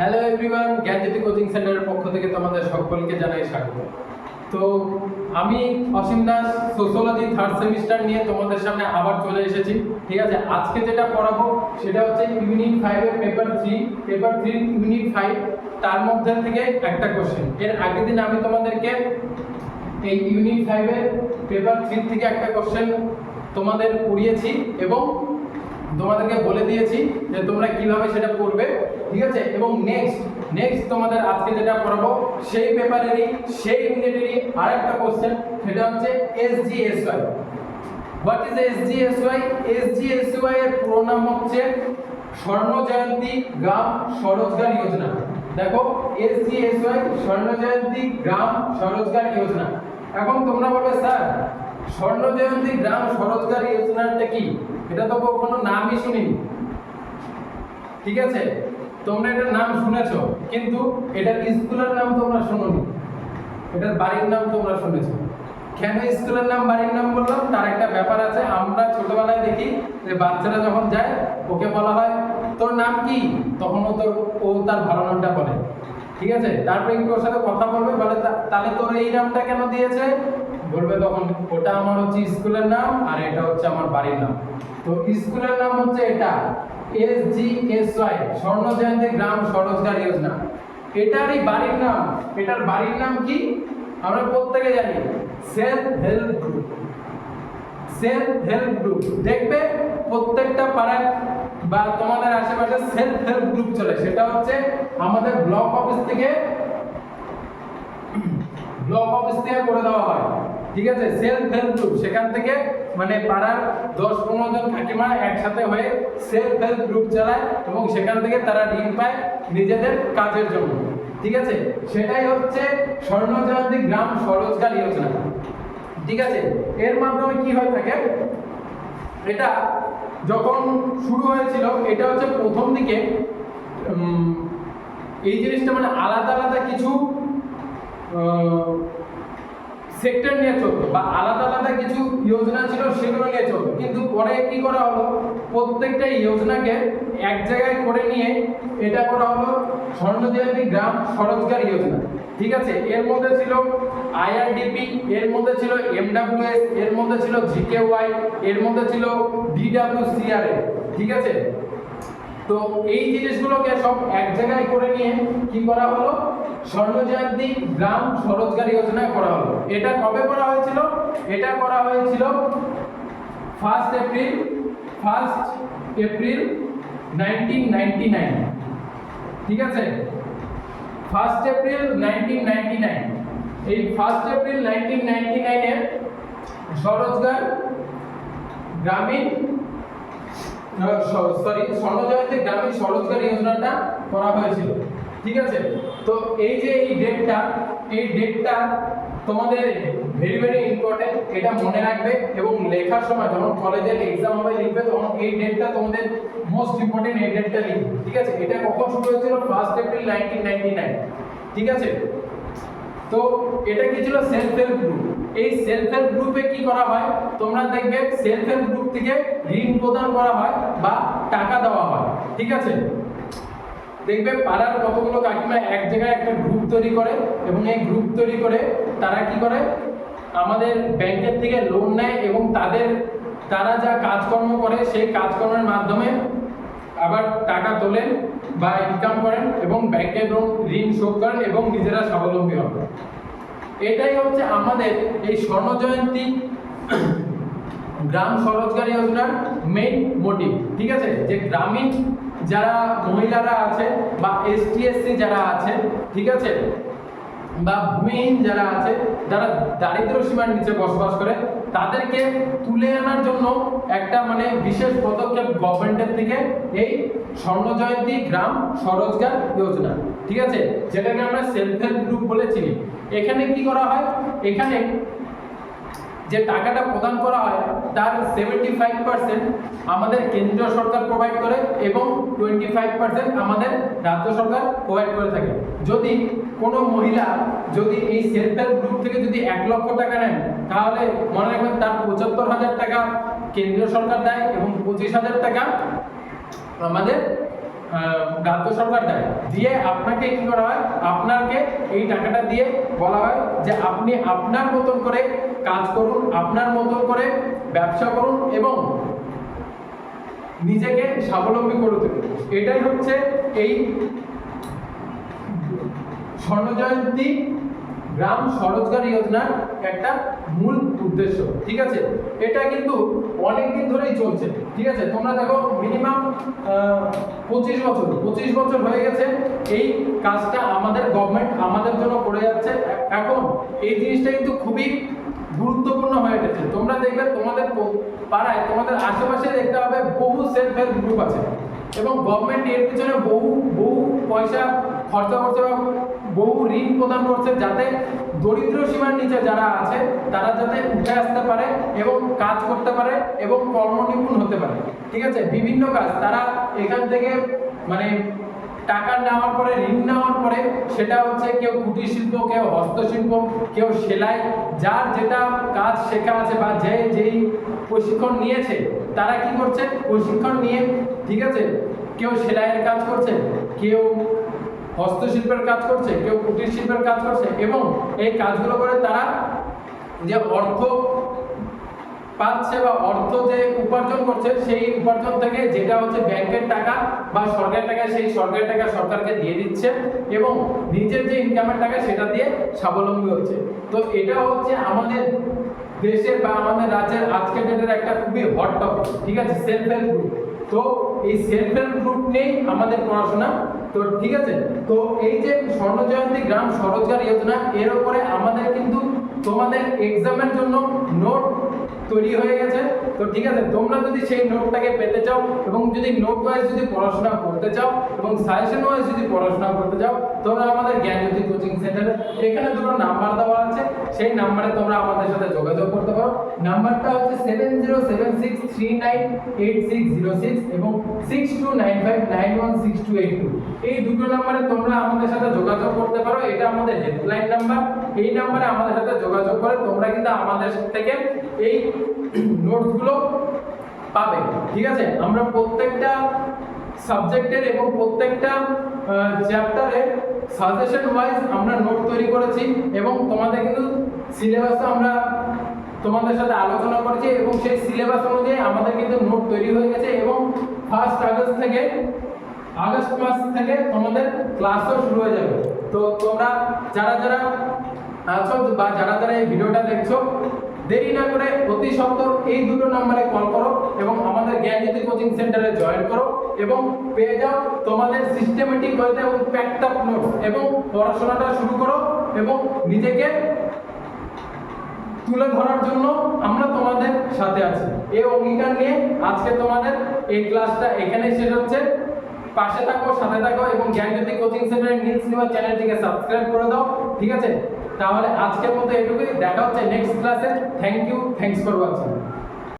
Hello everyone জ্ঞানজ্যোতি coaching সেন্টারের পক্ষ থেকে তোমাদের সকলকে জানাই স্বাগত। তো আমি Asim Das sociology third semester নিয়ে তোমাদের সামনে আবার চলে এসেছি। ঠিক আছে, আজকে যেটা পড়াবো সেটা হচ্ছে ইউনিট ফাইভের paper three paper three unit five তার মধ্যে থেকে একটা কোশ্চেন এর আগের দিন আমি তোমাদেরকে এই ইউনিট ফাইভের পেপার থ্রি থেকে একটা কোশ্চেন তোমাদের পড়িয়েছি এবং তোমাদেরকে বলে দিয়েছি যে তোমরা কীভাবে সেটা করবে ঠিক আছে? এবং নেক্সট নেক্সট তোমাদের আজকে যেটা পড়াবো, সেই পেপারেরই, সেই ইউনিটেরই আরেকটা কোশ্চেন সেটা হচ্ছে এসজিএসওয়াই হোয়াট ইজ এসজিএসওয়াই এসজিএসওয়াই এর পুরো নাম হচ্ছে স্বর্ণ জয়ন্তী গ্রাম স্বরোজগার যোজনা। দেখো এসজিএসওয়াই স্বর্ণ জয়ন্তী গ্রাম স্বরোজগার যোজনা। এখন তোমরা বলবে, স্যার, স্বর্ণ জয়ন্তী গ্রাম স্বরোজগার যোজনাটা কি? এটা তো কখনো নামই শুনিনি। ঠিক আছে? তোমরা এটার নাম শুনেছ, কিন্তু এটার স্কুলের নাম তোমরা শোনোনি। এটার বাড়ির নাম তোমরা শুনেছো। কেন স্কুলের নাম, বাড়ির নাম বললাম তার একটা ব্যাপার আছে, আমরা ছোটবেলায় দেখি যে বাচ্চারা যখন যায়, ওকে বলা হয়, তোর নাম কি? তখন ও তোর, ও তার ভালো নামটা বলে। ঠিক আছে? তারপরে ওর সাথে কথা বলবে, বলে তাহলে তোর এই নামটা কেন দিয়েছে? বলবে তখন, ওটা আমার হচ্ছে স্কুলের নাম আর এটা হচ্ছে আমার বাড়ির নাম। তো স্কুলের নাম হচ্ছে এটা, এস জি এস ওয়াই, স্বর্ণ জয়ন্তী গ্রাম স্বরোজগার যোজনা। এটারই বাড়ির নাম। এটার বাড়ির নাম কি? আমরা প্রত্যেকে জানি, self help group. Self help group. দেখবে প্রত্যেকটা পাড়ায় বা তোমাদের আশেপাশে সেলফ হেল্প গ্রুপ চলে। সেটা হচ্ছে আমাদের ব্লক অফিস থেকে, ব্লক অফিস থেকে করে দেওয়া হয়। ঠিক আছে? সেলফ হেল্প গ্রুপ সেখান থেকে মানে পাড়ার দশ পনেরো জন কাকিমা একসাথে হয়ে সেলফ হেল্প গ্রুপ চালায় এবং সেখান থেকে তারা ঋণ পায় নিজেদের কাজের জন্য। ঠিক আছে? সেটাই হচ্ছে স্বর্ণ জয়ন্তী গ্রাম স্বরোজগার যোজনা। ঠিক আছে? এর মাধ্যমে কি হয়ে থাকে? এটা যখন শুরু হয়েছিল, এটা হচ্ছে প্রথম দিকে এই জিনিসটা মানে আলাদা আলাদা কিছু সেক্টর নিয়ে চলতো বা আলাদা আলাদা কিছু যোজনা ছিল, সেগুলো নিয়ে চলতো। কিন্তু পরে কি করা হলো? প্রত্যেকটা যোজনাকে এক জায়গায় করে নিয়ে এটা করা হলো স্বর্ণজয়ন্তী গ্রাম স্বরোজগার যোজনা ঠিক আছে? এর মধ্যে ছিল আইআরডিপি এর মধ্যে ছিল এমডাব্লিউএস এর মধ্যে ছিল জিকেওয়াই এর মধ্যে ছিল ডিডাব্লিউসিআরএ ঠিক আছে? তো এই জিনিসগুলোকে সব এক জায়গায় করে নিয়ে কি করা হলো? স্বর্ণজয়ন্তী গ্রাম স্বরোজগার যোজনা করা হলো। এটা কবে করা হয়েছিল? এটা করা হয়েছিল first April first April nineteen ninety nine ঠিক আছে? First April nineteen ninety nine এই ফার্স্ট এপ্রিল নাইনটিন নাইনটি নাইনে স্বরোজগার গ্রামীণ সরি স্বর্ণজয়ন্তী গ্রামীণ স্বরোজগার যোজনাটা করা হয়েছিল। ঠিক আছে? তো এই যে এই ডেটটা এই ডেটটা তোমাদের ভেরি ভেরি ইম্পর্টেন্ট এটা মনে রাখবে এবং লেখার সময় যখন কলেজের এক্সাম হবে লিখবে, তখন এই ডেটটা তোমাদের মোস্ট ইম্পর্টেন্ট এই ডেটটা লিখবে, ঠিক আছে? এটা কখন শুরু হয়েছিল? First April nineteen ninety nine ঠিক আছে? তো এটা কি ছিল? সেলফ হেল্প গ্রুপ এই সেলফ হেল্প গ্রুপে কি করা হয়? তোমরা দেখবে সেলফ হেল্প গ্রুপ থেকে ঋণ প্রদান করা হয় বা টাকা দেওয়া হয়, ঠিক আছে? দেখবে পাড়ার কতগুলো কাকিমা এক জায়গায় একটা গ্রুপ তৈরি করে এবং এই গ্রুপ তৈরি করে তারা কি করে? আমাদের ব্যাংকের থেকে লোন নেয় এবং তাদের, তারা যা কাজকর্ম করে সেই কাজকর্মের মাধ্যমে আবার টাকা তোলেন বা ইনকাম করেন এবং ব্যাংকের ঋণ শোধ করেন এবং নিজেরা স্বাবলম্বী হন। এটাই হচ্ছে আমাদের এই স্বর্ণ জয়ন্তী গ্রাম স্বরোজগার যোজনার মেইন মোটিভ ঠিক আছে? যে গ্রামীণ যারা মহিলারা আছে বা এসটি এসসি যারা আছে, ঠিক আছে? বা ভূমিহীন যারা আছে, যারা দারিদ্র সীমার নিচে বসবাস করে, তাদেরকে তুলে আনার জন্য একটা মানে বিশেষ পদক্ষেপ গভর্নমেন্টের থেকে এই স্বর্ণ জয়ন্তী গ্রাম স্বরোজগার যোজনা, ঠিক আছে? যেটাকে আমরা সেলফ হেল্প গ্রুপ বলে চিনি। এখানে কি করা হয়? এখানে যে টাকাটা প্রদান করা হয়, তার সেভেন্টি ফাইভ পার্সেন্ট আমাদের কেন্দ্রীয় সরকার প্রোভাইড করে এবং টোয়েন্টি ফাইভ পার্সেন্ট আমাদের রাজ্য সরকার প্রোভাইড করে থাকে। যদি কোনো মহিলা যদি এই সেলফ হেল্প গ্রুপ থেকে যদি এক লক্ষ টাকা নেন, তাহলে মনে রাখবেন তার পঁচাত্তর হাজার টাকা কেন্দ্রীয় সরকার দেয় এবং পঁচিশ হাজার টাকা আমাদের রাজ্য সরকার দেয়। দিয়ে আপনাকে কী করা হয়? আপনাকে এই টাকাটা দিয়ে বলা হয় যে আপনি আপনার মতন করে কাজ করুন, আপনার মতন করে ব্যবসা করুন এবং নিজেকে স্বাবলম্বী করে তুলুন। এটাই হচ্ছে এই স্বর্ণ জয়ন্তী গ্রাম স্বরোজগার যোজনার একটা মূল উদ্দেশ্য, ঠিক আছে? এটা কিন্তু অনেক দিন ধরেই চলছে, ঠিক আছে? তোমরা দেখো মিনিমাম পঁচিশ বছর পঁচিশ বছর হয়ে গেছে, এই কাজটা আমাদের গভর্নমেন্ট আমাদের জন্য করে যাচ্ছে। এখন এই জিনিসটা কিন্তু খুবই গুরুত্বপূর্ণ হয়ে উঠেছে। তোমরা দেখবে তোমাদের পাড়ায়, তোমাদের আশেপাশে দেখতে হবে বহু সেলফ হেল্প গ্রুপ আছে। এবং গভর্নমেন্ট এর পিছনে বহু বহু পয়সা খরচা করছে বা বহু ঋণ প্রদান করছে যাতে দরিদ্র সীমার নিচে যারা আছে, তারা যাতে উঠে আসতে পারে এবং কাজ করতে পারে এবং কর্মনিপুণ হতে পারে। ঠিক আছে? বিভিন্ন কাজ। তারা এখান থেকে মানে টাকা নেওয়ার পরে, ঋণ নেওয়ার পরে সেটা হচ্ছে কেউ কুটির শিল্প কেউ হস্তশিল্প, কেউ সেলাই। যার যেটা কাজ শেখা আছে বা যে যেই প্রশিক্ষণ নিয়েছে, তারা কি করছে? প্রশিক্ষণ নিয়ে, ঠিক আছে? কেউ সেলাইয়ের কাজ করছে, কেউ হস্তশিল্পের কাজ করছে, কেউ কুটির শিল্পের কাজ করছে এবং এই কাজগুলো করে তারা যে অর্থ পাচ্ছে বা অর্থ যে উপার্জন করছে, সেই উপার্জন থেকে যেটা হচ্ছে ব্যাংকের টাকা বা সরকারের টাকা, সেই সরকারের টাকা সরকারকে দিয়ে দিচ্ছে এবং নিজের যে ইনকামের টাকা সেটা দিয়ে স্বাবলম্বী হচ্ছে। তো এটা হচ্ছে আমাদের দেশের বা আমাদের রাজ্যের আজকের ডেটের একটা খুবই হট টপিক ঠিক আছে? সেলফ হেল্প গ্রুপ তো এই সেলফ হেল্প গ্রুপ নিয়েই আমাদের পড়াশোনা তো ঠিক আছে? তো এই যে স্বর্ণ জয়ন্তী গ্রাম স্বরোজগার যোজনা, এর উপরে আমাদের কিন্তু তোমাদের এক্সামের জন্য নোট তৈরি হয়ে গেছে। তো ঠিক আছে, তোমরা যদি সেই নোটটাকে পেতে চাও এবং যদি নোট ওয়াইজ যদি পড়াশোনা করতে চাও এবং সাজেশন ওয়াইজ যদি পড়াশোনা করতে চাও, তোমরা আমাদের জ্ঞানজ্যোতি কোচিং সেন্টারে এখানে দুটো নাম্বার দেওয়া আছে। সেই নাম্বারে তোমরা আমাদের সাথে যোগাযোগ করতে পারো। নাম্বারটা হচ্ছে seven zero seven six three nine eight six zero six এবং six two nine five nine one six two eight two এই দুটো নাম্বারে তোমরা আমাদের সাথে যোগাযোগ করতে পারো। এটা আমাদের হেল্পলাইন নাম্বার এই নাম্বারে আমাদের সাথে যোগাযোগ করে তোমরা কিন্তু আমাদের থেকে এই নোটসগুলো পাবে, ঠিক আছে? আমরা প্রত্যেকটা সাবজেক্টের এবং প্রত্যেকটা চ্যাপ্টারে সাজেশন ওয়াইজ আমরা নোট তৈরি করেছি এবং তোমাদের কিন্তু সিলেবাসে আমরা তোমাদের সাথে আলোচনা করেছি এবং সেই সিলেবাস অনুযায়ী আমাদের কিন্তু নোট তৈরি হয়ে গেছে এবং ফার্স্ট আগস্ট থেকে, আগস্ট মাস থেকে তোমাদের ক্লাসও শুরু হয়ে যাবে। তো তোমরা যারা যারা আছো বা যারা যারা এই ভিডিওটা দেখছ, দেরি না করে অতি সত্বর এই দুটো নম্বরে কল করো এবং আমাদের জ্ঞানজ্যোতি কোচিং সেন্টারে জয়েন করো এবং পেয়ে যাও তোমাদের সিস্টেমেটিক ওয়েতে এবং প্যাকড আপ নোটস এবং পড়াশোনাটা শুরু করো এবং নিজেকে তুলে ধরার জন্য আমরা তোমাদের সাথে আছি। এই অঙ্গীকার নিয়ে আজকে তোমাদের এই ক্লাসটা এখানেই শেষ হচ্ছে। পাশে থাকো, সাথে থাকো এবং জ্ঞানজ্যোতি কোচিং সেন্টারের নিউজ নিউজ চ্যানেলটিকে সাবস্ক্রাইব করে দাও, ঠিক আছে? তাহলে আজকের মতো এটুকুই। দেখা হচ্ছে নেক্সট ক্লাসে thank you thanks for watching